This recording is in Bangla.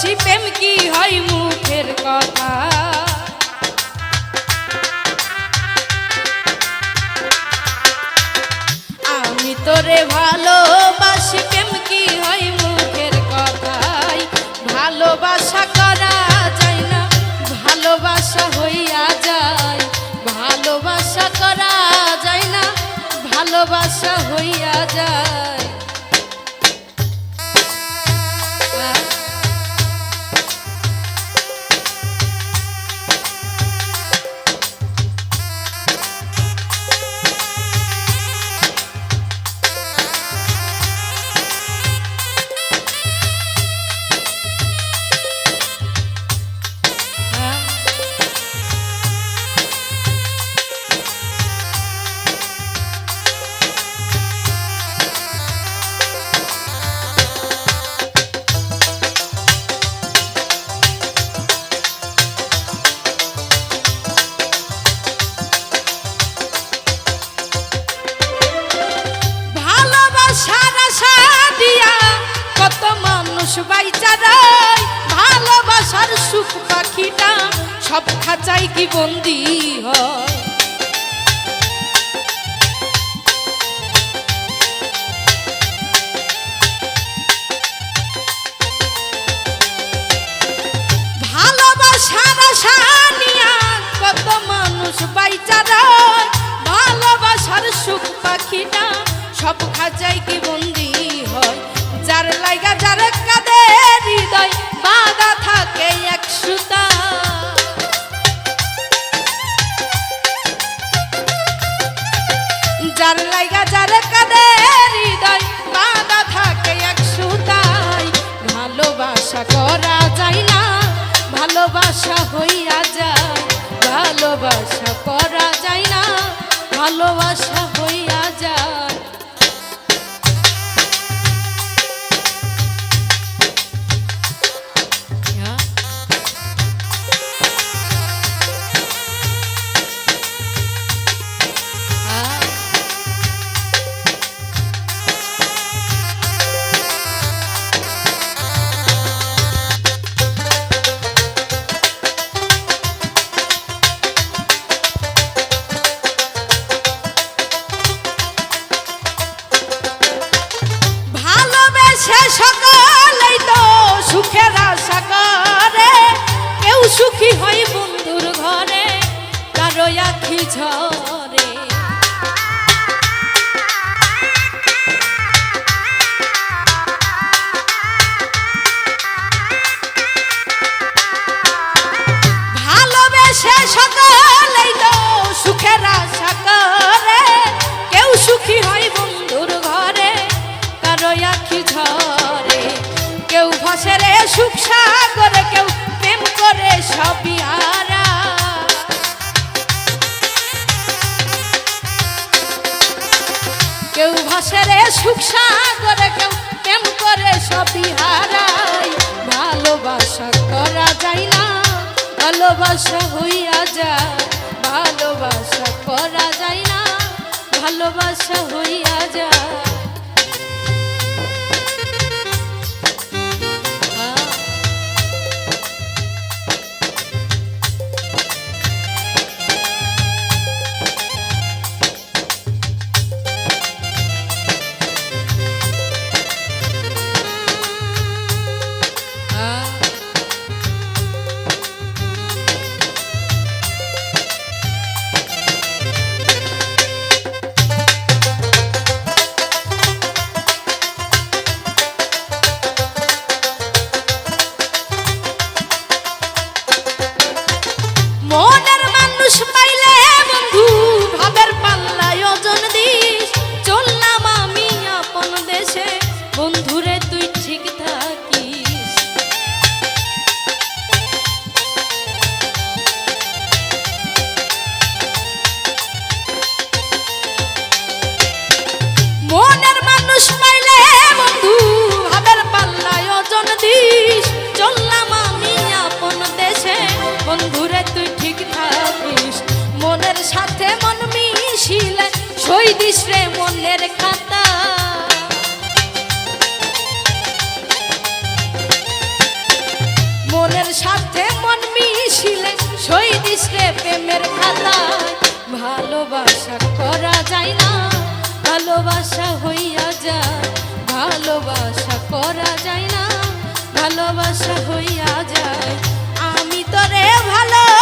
বসি প্রেম কি হয় মুখের কথা? আমি তোরে ভালোবাসি, প্রেম কি হয় মুখের কথাই? ভালোবাসা করা যায় না, ভালোবাসা হইয়া যায়। ভালোবাসা করা যায় না, ভালোবাসা হইয়া যায়। ভালোবাসার আশা দিয়া কত মানুষ বাইচা রয় ভালোবাসার সুখ পাখিটা সব খাঁচাই কি বন্দি হয়? সব খাঁচাই কি ভালোবাসা করা যায় না ভালোবাসা হইয়া যায় ভালোবাসা করা যায় না ভালোবাসা হইয়া যায়। সুখী হয় বন্ধুর ঘরে কারও আখি ঝরে। ভালোবেসে সকলেই তো সুখের আশা করে। কেউ সুখী হয় বন্ধুর ঘরে কারও আখি ঝরে। কেউ ভাসে রে সুখ সাগরে, কেউ সবই হারা কেউ ভাসে রে সুখ সাগরে, কেউ প্রেম করে সবই হারায়? ভালোবাসা করা যায় না, ভালোবাসা হইয়া যায়। ভালোবাসা করা যায় না, ভালোবাসা হইয়া যায়। মনের খাতা? সাথে মন মিশিলে সই দিস প্রেমের খাতায় ভালোবাসা করা যায় না, ভালোবাসা হইয়া ধরা যায় না, ভালোবাসা হইয়া যায়। আমি তোরে ভালোবাসি